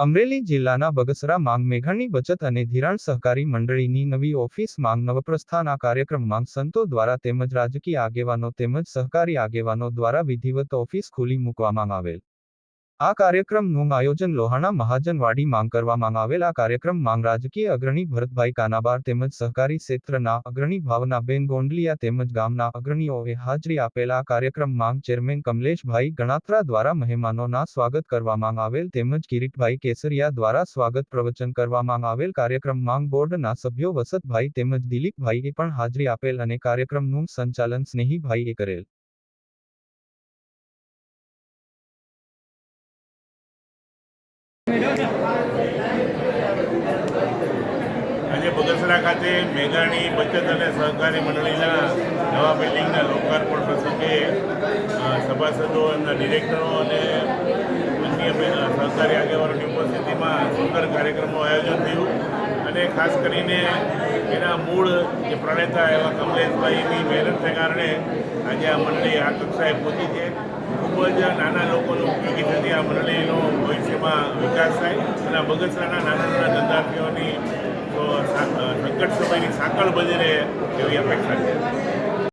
અમરેલી જિલ્લાના બગસરા માંગ મેઘાણી બચત અને ધિરાણ સહકારી મંડળીની નવી ઓફિસ માંગ નવપ્રસ્થાન આ કાર્યક્રમમાં સંતો દ્વારા તેમજ રાજકીય આગેવાનો તેમજ સહકારી આગેવાનો દ્વારા વિધિવત ઓફિસ ખુલ્લી મૂકવામાં આવેલ. આ કાર્યક્રમનું આયોજન લોહાણા મહાજનવાડી માંગ કરવામાં આવેલ. આ કાર્યક્રમ માંગ રાજકીય અગ્રણી ભરતભાઈ કાનાબાર તેમજ સહકારી ક્ષેત્રના અગ્રણી ભાવનાબેન ગોંડલિયા તેમજ ગામના અગ્રણીઓએ હાજરી આપેલ. આ કાર્યક્રમ માંગ ચેરમેન કમલેશભાઈ ગણાત્રા દ્વારા મહેમાનોના સ્વાગત કરવામાં આવેલ તેમજ કિરીટભાઈ કેસરિયા દ્વારા સ્વાગત પ્રવચન કરવામાં આવેલ. કાર્યક્રમ માંગ બોર્ડના સભ્યો વસતભાઈ તેમજ દિલીપભાઈએ પણ હાજરી આપેલ અને કાર્યક્રમનું સંચાલન સ્નેહીભાઈએ કરેલ. બગસરા ખાતે મેઘાણી બચત અને સહકારી મંડળીના નવા બિલ્ડિંગના લોકાર્પણ પ્રસંગે સભાસદો એમના ડિરેક્ટરો અને અન્ય સહકારી આગેવાનોની ઉપસ્થિતિમાં સુંદર કાર્યક્રમનું આયોજન થયું. અને ખાસ કરીને એના મૂળ જે પ્રણેતા એવા કમલેશભાઈની મહેનતને કારણે આજે આ મંડળી આ કક્ષાએ પહોંચી છે. ખૂબ જ નાના લોકોનો ઉપયોગી થતી આ મંડળીનો ભવિષ્યમાં વિકાસ થાય અને બગસરાના નાના નાના ધંધાર્થીઓની તો સંકટ સમયની સાંકળ બની રહે એવી અપેક્ષા છે.